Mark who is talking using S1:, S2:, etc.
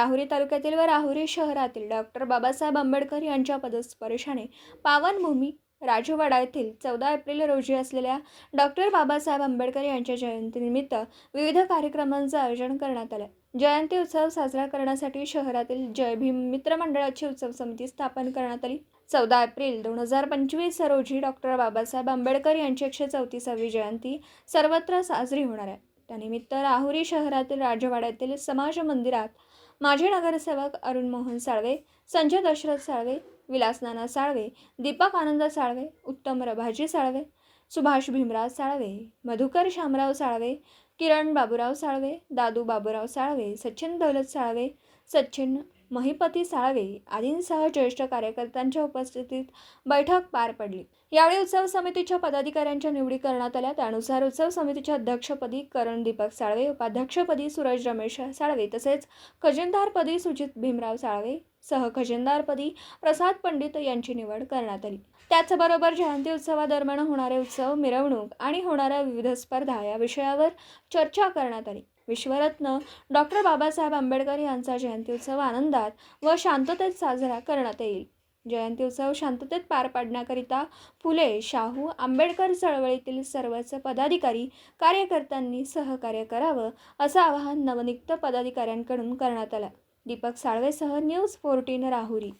S1: राहुरी तालुक्यातील व राहुरी शहरातील डॉक्टर बाबासाहेब आंबेडकर यांच्या पदस्पर्शाने पावनभूमी राजवाडा येथील चौदा एप्रिल रोजी असलेल्या डॉक्टर बाबासाहेब आंबेडकर यांच्या जयंतीनिमित्त विविध कार्यक्रमांचं आयोजन करण्यात आलं. जयंती उत्सव साजरा करण्यासाठी शहरातील जय भीम मित्र मंडळाची उत्सव समिती स्थापन करण्यात आली. चौदा एप्रिल दोन हजार पंचवीस रोजी डॉक्टर बाबासाहेब आंबेडकर यांची एकशे चौतीसावी जयंती सर्वत्र साजरी होणार आहे. त्यानिमित्त राहुरी शहरातील राजवाड्यातील समाज मंदिरात माजी नगरसेवक अरुण मोहन साळवे संजय दशरथ साळवे विलास नाना साळवे दीपक आनंद साळवे उत्तम रभाजी साळवे सुभाष भीमराव साळवे मधुकर शामराव साळवे किरण बाबूराव साळवे दादू बाबूराव साळवे सचिन दौलत साळवे सचिन महिपती साळवे आदींसह ज्येष्ठ कार्यकर्त्यांच्या उपस्थितीत बैठक पार पडली. यावेळी उत्सव समितीच्या पदाधिकाऱ्यांच्या निवडी करण्यात आल्या. त्यानुसार उत्सव समितीच्या अध्यक्षपदी करण दीपक साळवे उपाध्यक्षपदी सूरज रमेश साळवे तसेच खजिनदारपदी सुजित भीमराव साळवे सह खजिनदारपदी प्रसाद पंडित यांची निवड करण्यात आली. त्याचबरोबर जयंती उत्सवादरम्यान होणारे उत्सव मिरवणूक आणि होणाऱ्या विविध स्पर्धा या विषयावर चर्चा करण्यात आली. विश्वरत्न डॉक्टर बाबासाहेब आंबेडकर यांचा जयंती उत्सव आनंदात व शांततेत साजरा करण्यात येईल. जयंती उत्सव शांततेत पार पाडण्याकरिता फुले शाहू आंबेडकर चळवळीतील सर्वच पदाधिकारी कार्यकर्त्यांनी सहकार्य करावं असं आवाहन नवनियुक्त पदाधिकाऱ्यांकडून करण्यात आलं. दीपक साळवेसह न्यूज फोर्टीन राहुरी.